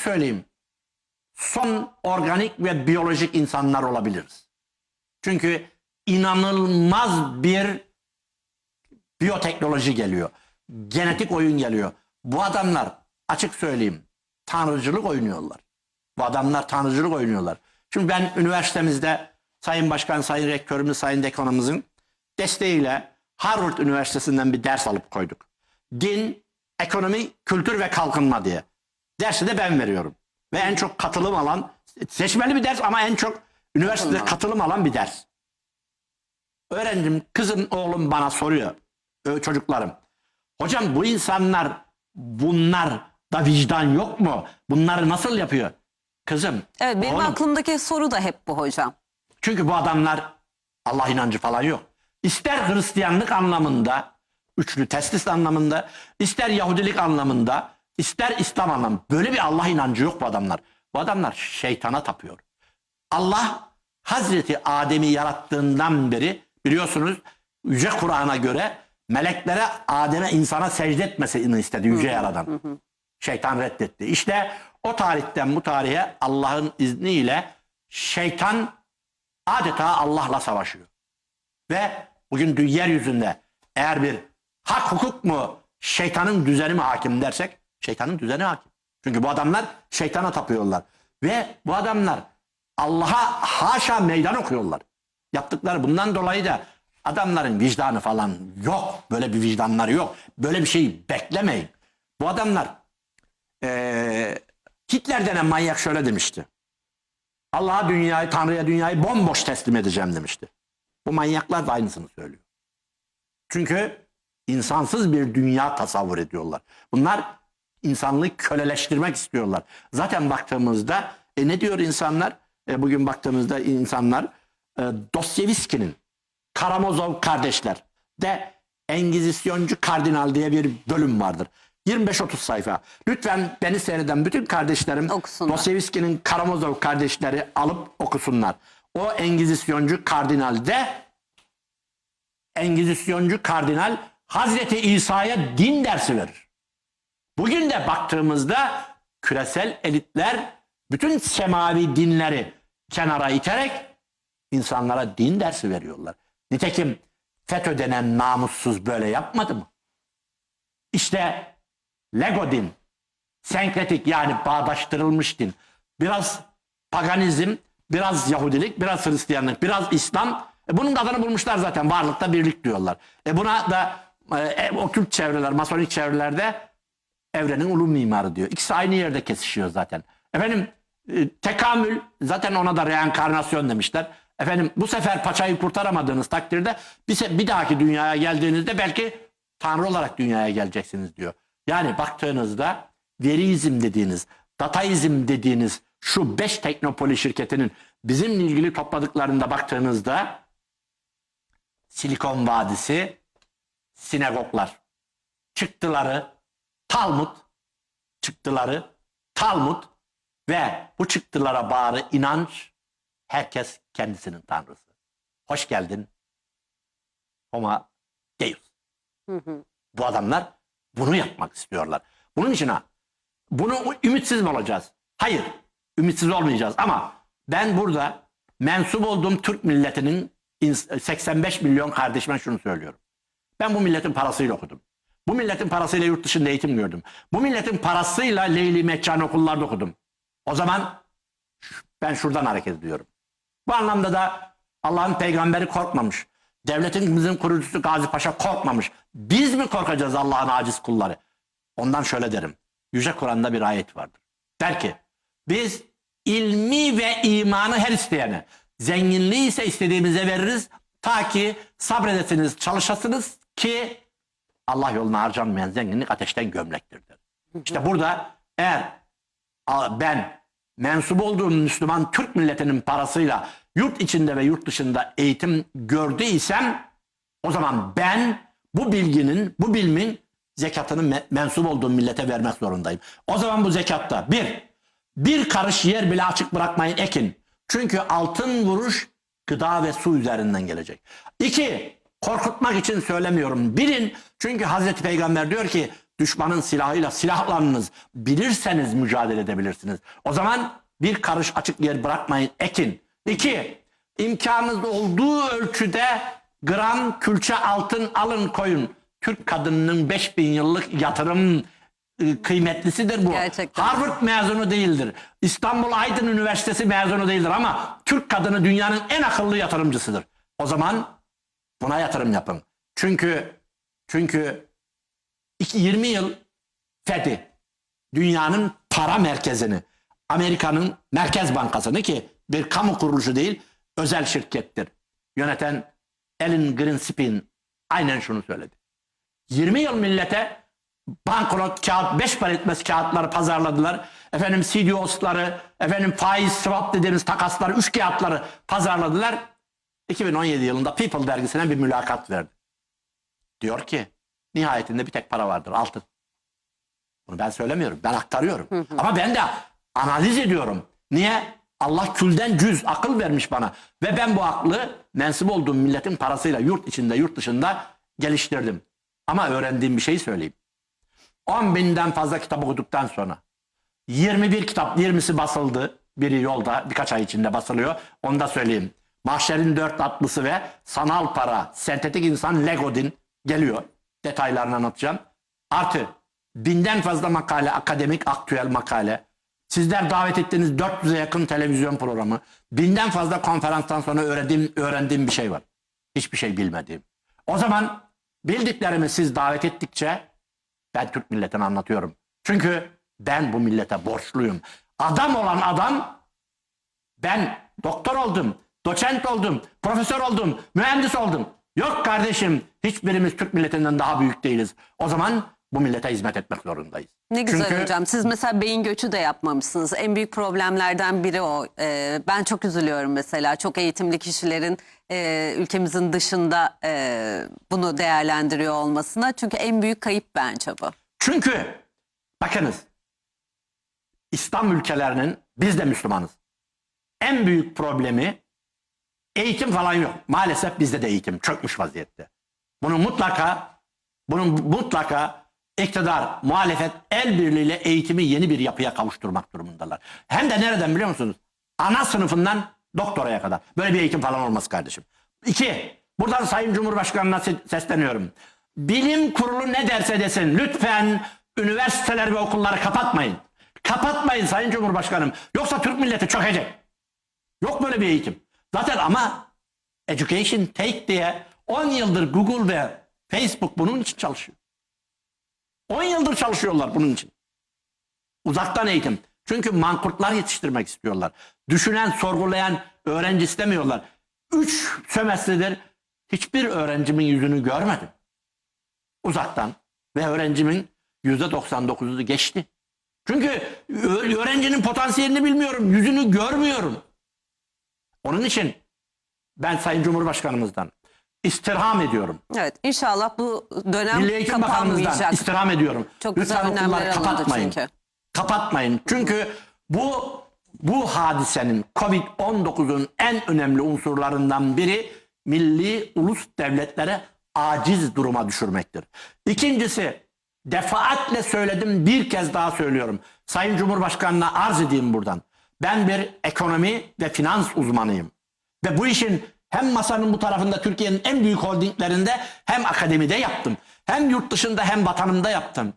söyleyeyim. Son organik ve biyolojik insanlar olabiliriz. Çünkü inanılmaz bir biyoteknoloji geliyor. Genetik oyun geliyor. Bu adamlar açık söyleyeyim tanrıcılık oynuyorlar. Bu adamlar tanrıcılık oynuyorlar. Şimdi ben üniversitemizde Sayın Başkan, Sayın Rektörümüz, Sayın Dekanımızın desteğiyle Harvard Üniversitesi'nden bir ders alıp koyduk. Din, ekonomi, kültür ve kalkınma diye. Dersi de ben veriyorum. Ve en çok katılım alan, seçmeli bir ders ama en çok üniversitede Katılım. katılım alan bir ders. Öğrencim, kızım, oğlum bana soruyor. Çocuklarım. Hocam bu insanlar, bunlar da vicdan yok mu? Bunları nasıl yapıyor? Kızım. Evet benim oğlum, aklımdaki soru da hep bu hocam. çünkü bu adamlar Allah inancı falan yok. İster Hristiyanlık anlamında, üçlü testis anlamında, ister Yahudilik anlamında, ister İslam. Böyle bir Allah inancı yok bu adamlar. Bu adamlar şeytana tapıyor. Allah Hazreti Adem'i yarattığından beri biliyorsunuz Yüce Kur'an'a göre meleklere Adem'e insana secde etmesini istedi Yüce Yaradan. Şeytan reddetti. İşte o tarihten bu tarihe Allah'ın izniyle şeytan adeta Allah'la savaşıyor. Ve bugün yeryüzünde eğer bir hak hukuk mu şeytanın düzeni mi hakim dersek şeytanın düzeni hakim. Çünkü bu adamlar şeytana tapıyorlar. Ve bu adamlar Allah'a haşa meydan okuyorlar. Yaptıkları bundan dolayı da adamların vicdanı falan yok. Böyle bir vicdanları yok. Böyle bir şeyi beklemeyin. Bu adamlar eee Hitler denen manyak şöyle demişti. Allah'a dünyayı, Tanrı'ya dünyayı bomboş teslim edeceğim demişti. Bu manyaklar da aynısını söylüyor. Çünkü insansız bir dünya tasavvur ediyorlar. Bunlar insanlığı köleleştirmek istiyorlar. Zaten baktığımızda e, ne diyor insanlar? E, bugün baktığımızda insanlar e, Dostoyevski'nin Karamazov kardeşler de Engizisyoncu Kardinal diye bir bölüm vardır. 25-30 sayfa. Lütfen beni seyreden bütün kardeşlerim Okusunlar. Dostoyevski'nin Karamazov kardeşleri alıp okusunlar. O Engizisyoncu Kardinal'de Engizisyoncu Kardinal Hazreti İsa'ya din dersi verir. Bugün de baktığımızda küresel elitler bütün semavi dinleri kenara iterek insanlara din dersi veriyorlar. Nitekim FETÖ denen namussuz böyle yapmadı mı? İşte Lego din, senkretik yani bağdaştırılmış din. Biraz paganizm, biraz Yahudilik, biraz Hristiyanlık, biraz İslam. E bunun da adını bulmuşlar zaten. Varlıkta birlik diyorlar. E buna da e, okült çevreler, masonik çevrelerde evrenin ulu mimarı diyor. İkisi aynı yerde kesişiyor zaten. Efendim e, tekamül zaten ona da reenkarnasyon demişler. Efendim bu sefer paçayı kurtaramadığınız takdirde bir, bir dahaki dünyaya geldiğinizde belki tanrı olarak dünyaya geleceksiniz diyor. Yani baktığınızda veriizm dediğiniz, dataizm dediğiniz şu beş teknopoli şirketinin bizimle ilgili topladıklarında baktığınızda Silikon Vadisi, sinagoglar, çıktıları, Talmud, çıktıları, Talmud ve bu çıktılara bağlı inanç herkes kendisinin tanrısı. Hoş geldin. Homo Deus. Bu adamlar bunu yapmak istiyorlar. Bunun için ha, bunu ümitsiz mi olacağız? Hayır, ümitsiz olmayacağız ama ben burada mensup olduğum Türk milletinin ins- 85 milyon kardeşime şunu söylüyorum. Ben bu milletin parasıyla okudum. Bu milletin parasıyla yurt dışında eğitim gördüm. Bu milletin parasıyla Leyli Mekcan okullarda okudum. O zaman ben şuradan hareket ediyorum. Bu anlamda da Allah'ın peygamberi korkmamış. Devletimizin kurucusu Gazi Paşa korkmamış. Biz mi korkacağız Allah'ın aciz kulları? Ondan şöyle derim. Yüce Kur'an'da bir ayet vardır. Der ki biz ilmi ve imanı her isteyene zenginliği ise istediğimize veririz ta ki sabredesiniz çalışasınız ki Allah yoluna harcanmayan zenginlik ateşten gömlektir der. İşte burada eğer ben mensup olduğum Müslüman Türk milletinin parasıyla yurt içinde ve yurt dışında eğitim gördüysem o zaman ben bu bilginin, bu bilmin zekatını me- mensup olduğum millete vermek zorundayım. O zaman bu zekatta bir, bir karış yer bile açık bırakmayın ekin. Çünkü altın vuruş gıda ve su üzerinden gelecek. İki, korkutmak için söylemiyorum. Bilin çünkü Hazreti Peygamber diyor ki düşmanın silahıyla silahlanınız. Bilirseniz mücadele edebilirsiniz. O zaman bir karış açık yer bırakmayın. Ekin. İki, imkanınız olduğu ölçüde gram külçe altın alın koyun. Türk kadınının 5000 yıllık yatırım e, kıymetlisidir bu. Gerçekten. Harvard mezunu değildir. İstanbul Aydın Üniversitesi mezunu değildir ama Türk kadını dünyanın en akıllı yatırımcısıdır. O zaman buna yatırım yapın. Çünkü çünkü iki- 20 yıl FED'i dünyanın para merkezini Amerika'nın Merkez Bankası'nı ki bir kamu kuruluşu değil özel şirkettir. Yöneten Alan Greenspan aynen şunu söyledi. 20 yıl millete banknot kağıt 5 para etmez kağıtları pazarladılar. Efendim CDO'sları, efendim faiz swap dediğimiz takasları, üç kağıtları pazarladılar. 2017 yılında People dergisine bir mülakat verdi. Diyor ki nihayetinde bir tek para vardır altın. Bunu ben söylemiyorum. Ben aktarıyorum. Ama ben de analiz ediyorum. Niye? Allah külden cüz akıl vermiş bana. Ve ben bu aklı mensup olduğum milletin parasıyla yurt içinde yurt dışında geliştirdim. Ama öğrendiğim bir şeyi söyleyeyim. 10 binden fazla kitap okuduktan sonra 21 kitap 20'si basıldı. Biri yolda birkaç ay içinde basılıyor. Onu da söyleyeyim. Mahşerin dört atlısı ve sanal para, sentetik insan Legodin geliyor. Detaylarını anlatacağım. Artı binden fazla makale, akademik aktüel makale. Sizler davet ettiğiniz 400'e yakın televizyon programı. Binden fazla konferanstan sonra öğrendiğim, öğrendiğim bir şey var. Hiçbir şey bilmediğim. O zaman bildiklerimi siz davet ettikçe ben Türk milletine anlatıyorum. Çünkü ben bu millete borçluyum. Adam olan adam ben doktor oldum, doçent oldum, profesör oldum, mühendis oldum. Yok kardeşim hiçbirimiz Türk milletinden daha büyük değiliz. O zaman bu millete hizmet etmek zorundayız. Ne güzel Çünkü hocam. Siz mesela beyin göçü de yapmamışsınız. En büyük problemlerden biri o. Ee, ben çok üzülüyorum mesela. Çok eğitimli kişilerin e, ülkemizin dışında e, bunu değerlendiriyor olmasına. Çünkü en büyük kayıp bence bu. Çünkü bakınız İslam ülkelerinin biz de Müslümanız. En büyük problemi eğitim falan yok. Maalesef bizde de eğitim çökmüş vaziyette. Bunu mutlaka bunun mutlaka iktidar, muhalefet el birliğiyle eğitimi yeni bir yapıya kavuşturmak durumundalar. Hem de nereden biliyor musunuz? Ana sınıfından doktoraya kadar. Böyle bir eğitim falan olmaz kardeşim. İki, buradan Sayın Cumhurbaşkanı'na se- sesleniyorum. Bilim kurulu ne derse desin lütfen üniversiteler ve okulları kapatmayın. Kapatmayın Sayın Cumhurbaşkanım. Yoksa Türk milleti çökecek. Yok böyle bir eğitim. Zaten ama Education Take diye 10 yıldır Google ve Facebook bunun için çalışıyor. 10 yıldır çalışıyorlar bunun için. Uzaktan eğitim. Çünkü mankurtlar yetiştirmek istiyorlar. Düşünen, sorgulayan öğrenci istemiyorlar. 3 sömestredir hiçbir öğrencimin yüzünü görmedim. Uzaktan ve öğrencimin %99'u geçti. Çünkü öğrencinin potansiyelini bilmiyorum, yüzünü görmüyorum. Onun için ben Sayın Cumhurbaşkanımızdan istirham ediyorum. Evet inşallah bu dönem Milli Eğitim Bakanımızdan kapanmayacak. istirham ediyorum. Çok güzel Lütfen önlemler okulları alındı kapatmayın. çünkü. Kapatmayın. Çünkü bu bu hadisenin Covid-19'un en önemli unsurlarından biri milli ulus devletlere aciz duruma düşürmektir. İkincisi defaatle söyledim bir kez daha söylüyorum. Sayın Cumhurbaşkanı'na arz edeyim buradan. Ben bir ekonomi ve finans uzmanıyım. Ve bu işin hem masanın bu tarafında Türkiye'nin en büyük holdinglerinde hem akademide yaptım. Hem yurt dışında hem vatanımda yaptım.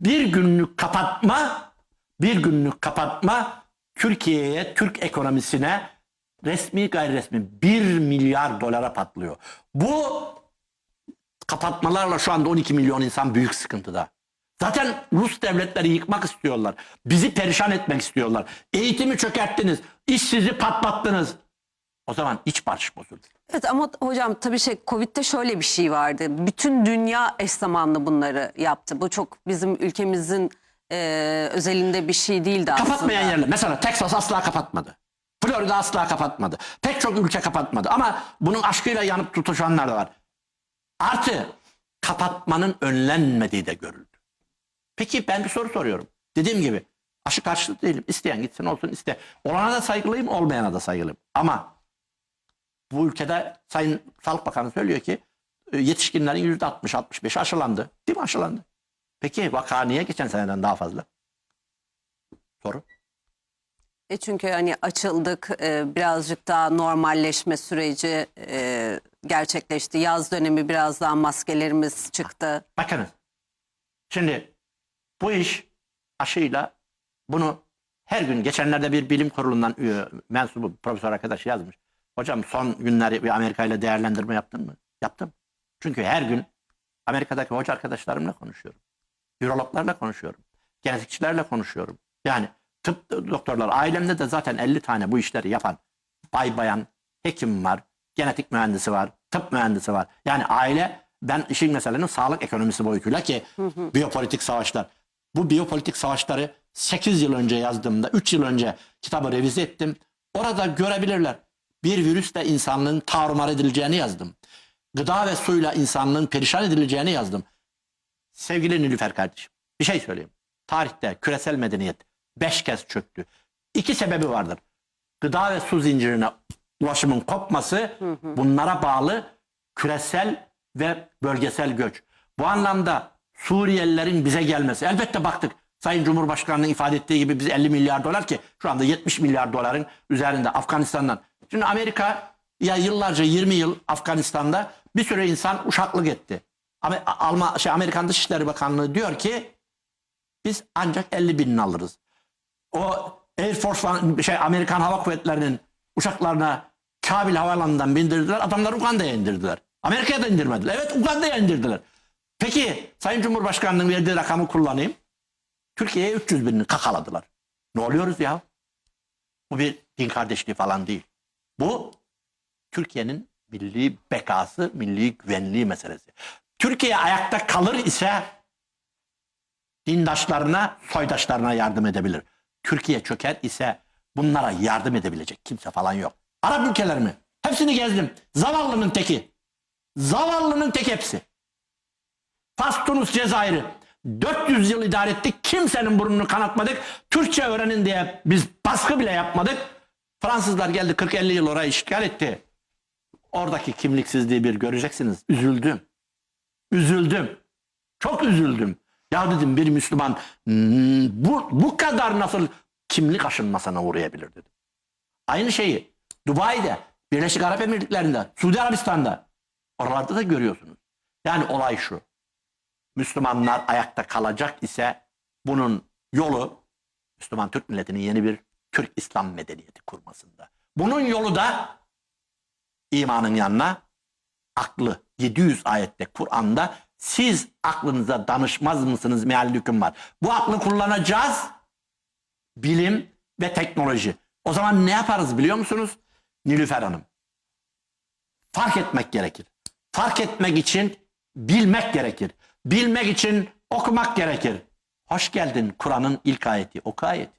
Bir günlük kapatma, bir günlük kapatma Türkiye'ye, Türk ekonomisine resmi gayri resmi 1 milyar dolara patlıyor. Bu kapatmalarla şu anda 12 milyon insan büyük sıkıntıda. Zaten Rus devletleri yıkmak istiyorlar. Bizi perişan etmek istiyorlar. Eğitimi çökerttiniz. işsizi patlattınız. O zaman iç barış bozuldu. Evet ama hocam tabii şey Covid'de şöyle bir şey vardı. Bütün dünya eş zamanlı bunları yaptı. Bu çok bizim ülkemizin e, özelinde bir şey değildi aslında. Kapatmayan yerler. Mesela Texas asla kapatmadı. Florida asla kapatmadı. Pek çok ülke kapatmadı. Ama bunun aşkıyla yanıp tutuşanlar da var. Artı kapatmanın önlenmediği de görüldü. Peki ben bir soru soruyorum. Dediğim gibi aşı karşıtı değilim. İsteyen gitsin olsun iste. Olana da saygılıyım olmayana da saygılıyım. Ama bu ülkede Sayın Sağlık Bakanı söylüyor ki e, yetişkinlerin yüzde 60-65 aşılandı. Değil mi aşılandı? Peki vaka niye geçen seneden daha fazla? Soru. E çünkü hani açıldık e, birazcık daha normalleşme süreci e, gerçekleşti. Yaz dönemi biraz daha maskelerimiz çıktı. Bakınız. Şimdi bu iş aşıyla bunu her gün geçenlerde bir bilim kurulundan üye, mensubu profesör arkadaş yazmış. Hocam son günleri bir Amerika ile değerlendirme yaptın mı? Yaptım. Çünkü her gün Amerika'daki hoca arkadaşlarımla konuşuyorum. Virologlarla konuşuyorum. Genetikçilerle konuşuyorum. Yani tıp doktorlar ailemde de zaten 50 tane bu işleri yapan bay bayan hekim var, genetik mühendisi var, tıp mühendisi var. Yani aile ben işin meselenin sağlık ekonomisi boyutuyla ki biyopolitik savaşlar. Bu biyopolitik savaşları 8 yıl önce yazdığımda 3 yıl önce kitabı revize ettim. Orada görebilirler. Bir virüsle insanlığın tarumar edileceğini yazdım. Gıda ve suyla insanlığın perişan edileceğini yazdım. Sevgili Nilüfer kardeşim bir şey söyleyeyim. Tarihte küresel medeniyet beş kez çöktü. İki sebebi vardır. Gıda ve su zincirine ulaşımın kopması bunlara bağlı küresel ve bölgesel göç. Bu anlamda Suriyelilerin bize gelmesi. Elbette baktık. Sayın Cumhurbaşkanı'nın ifade ettiği gibi biz 50 milyar dolar ki şu anda 70 milyar doların üzerinde Afganistan'dan. Şimdi Amerika ya yıllarca 20 yıl Afganistan'da bir sürü insan uşaklık etti. Ama Alman şey Amerikan Dışişleri Bakanlığı diyor ki biz ancak 50 binini alırız. O Air Force şey Amerikan Hava Kuvvetleri'nin uçaklarına Kabil Havaalanı'ndan bindirdiler. Adamları Uganda'ya indirdiler. Amerika'ya da indirmediler. Evet Uganda'ya indirdiler. Peki Sayın Cumhurbaşkanı'nın verdiği rakamı kullanayım. Türkiye'ye 300 binini kakaladılar. Ne oluyoruz ya? Bu bir din kardeşliği falan değil. Bu Türkiye'nin milli bekası, milli güvenliği meselesi. Türkiye ayakta kalır ise dindaşlarına, soydaşlarına yardım edebilir. Türkiye çöker ise bunlara yardım edebilecek kimse falan yok. Arap ülkeleri mi? Hepsini gezdim. Zavallının teki. Zavallının tek hepsi. Fas, Tunus, Cezayir'i 400 yıl idare ettik. Kimsenin burnunu kanatmadık. Türkçe öğrenin diye biz baskı bile yapmadık. Fransızlar geldi 40-50 yıl orayı işgal etti. Oradaki kimliksizliği bir göreceksiniz. Üzüldüm. Üzüldüm. Çok üzüldüm. Ya dedim bir Müslüman hmm, bu, bu kadar nasıl kimlik aşınmasına uğrayabilir dedim. Aynı şeyi Dubai'de, Birleşik Arap Emirlikleri'nde, Suudi Arabistan'da oralarda da görüyorsunuz. Yani olay şu. Müslümanlar ayakta kalacak ise bunun yolu Müslüman Türk milletinin yeni bir Türk İslam medeniyeti kurmasında. Bunun yolu da imanın yanına aklı 700 ayette Kur'an'da siz aklınıza danışmaz mısınız meal hüküm var. Bu aklı kullanacağız. Bilim ve teknoloji. O zaman ne yaparız biliyor musunuz? Nilüfer Hanım. Fark etmek gerekir. Fark etmek için bilmek gerekir. Bilmek için okumak gerekir. Hoş geldin Kur'an'ın ilk ayeti. Oku ayeti.